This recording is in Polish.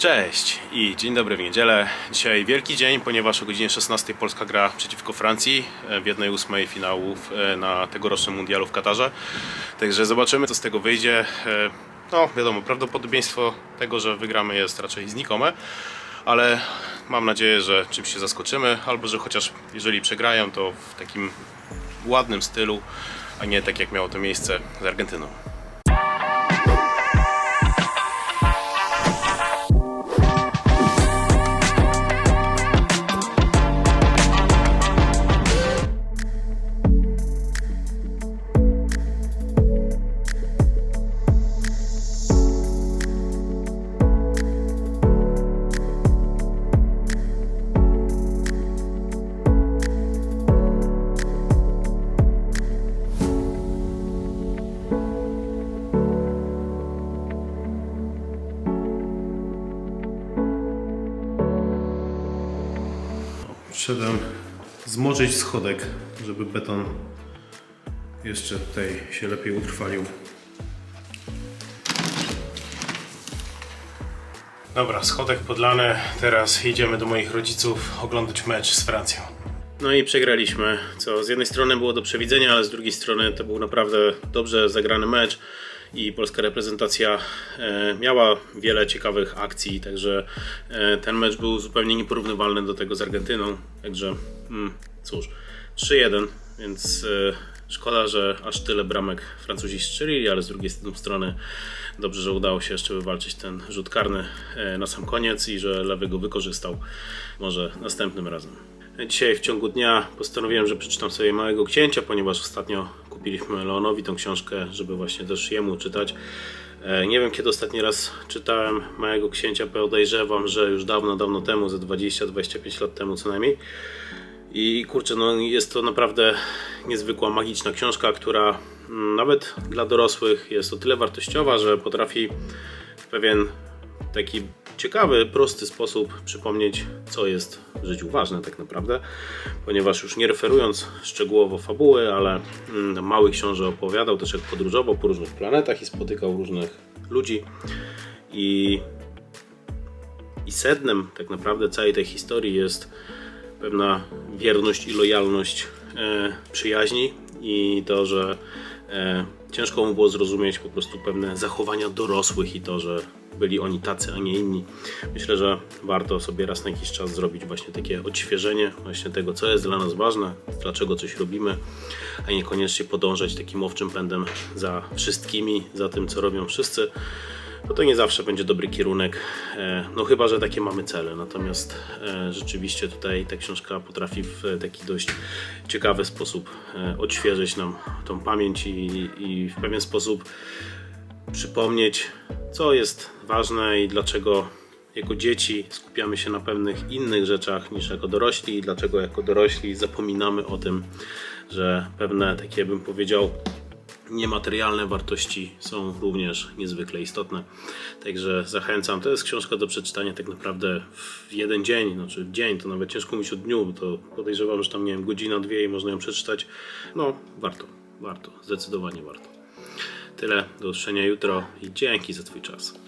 Cześć i dzień dobry w niedzielę. Dzisiaj wielki dzień, ponieważ o godzinie 16 Polska gra przeciwko Francji e, w 1-8 finałów e, na tegorocznym mundialu w Katarze. Także zobaczymy co z tego wyjdzie. E, No wiadomo, prawdopodobieństwo tego, że wygramy jest raczej znikome, ale mam nadzieję, że czymś się zaskoczymy, albo że chociaż jeżeli przegrają to w takim ładnym stylu, a nie tak jak miało to miejsce z Argentyną. Przyszedłem zmoczyć schodek, żeby beton jeszcze tutaj się lepiej utrwalił. Dobra, schodek podlany. Teraz idziemy do moich rodziców oglądać mecz z Francją. No i przegraliśmy, co z jednej strony było do przewidzenia, ale z drugiej strony to był naprawdę dobrze zagrany mecz i polska reprezentacja e, miała wiele ciekawych akcji, także e, ten mecz był zupełnie nieporównywalny do tego z Argentyną. Także mm, cóż, 3-1, więc e, szkoda, że aż tyle bramek Francuzi strzelili, ale z drugiej strony dobrze, że udało się jeszcze wywalczyć ten rzut karny na sam koniec i że lewy go wykorzystał. Może następnym razem. Dzisiaj w ciągu dnia postanowiłem, że przeczytam sobie Małego Księcia, ponieważ ostatnio kupiliśmy Leonowi tą książkę, żeby właśnie też jemu czytać. E, Nie wiem kiedy ostatni raz czytałem Małego Księcia, podejrzewam, że już dawno, dawno temu, ze 20-25 lat temu co najmniej. I kurczę, no jest to naprawdę niezwykła, magiczna książka, która mm, nawet dla dorosłych jest o tyle wartościowa, że potrafi w pewien taki ciekawy, prosty sposób przypomnieć, co jest w życiu ważne tak naprawdę, ponieważ już nie referując szczegółowo fabuły, ale mm, mały książę opowiadał też jak podróżował po różnych planetach i spotykał różnych ludzi. I, i sednem tak naprawdę całej tej historii jest pewna wierność i lojalność e, przyjaźni i to, że ciężko mu było zrozumieć po prostu pewne zachowania dorosłych i to, że byli oni tacy, a nie inni. Myślę, że warto sobie raz na jakiś czas zrobić właśnie takie odświeżenie właśnie tego, co jest dla nas ważne, dlaczego coś robimy, a niekoniecznie podążać takim owczym pędem za wszystkimi, za tym, co robią wszyscy bo to nie zawsze będzie dobry kierunek, e, no chyba, że takie mamy cele. Natomiast e, rzeczywiście tutaj ta książka potrafi w taki dość ciekawy sposób e, odświeżyć nam tą pamięć i, i w pewien sposób przypomnieć, co jest ważne i dlaczego jako dzieci skupiamy się na pewnych innych rzeczach niż jako dorośli i dlaczego jako dorośli zapominamy o tym, że pewne takie bym powiedział niematerialne wartości są również niezwykle istotne. Także zachęcam. To jest książka do przeczytania tak naprawdę w jeden dzień, znaczy dzień, to nawet ciężko mówić o dniu, bo to podejrzewam, że tam nie wiem, godzina, dwie i można ją przeczytać. No, warto, warto, zdecydowanie warto. Tyle, do usłyszenia jutro i dzięki za Twój czas.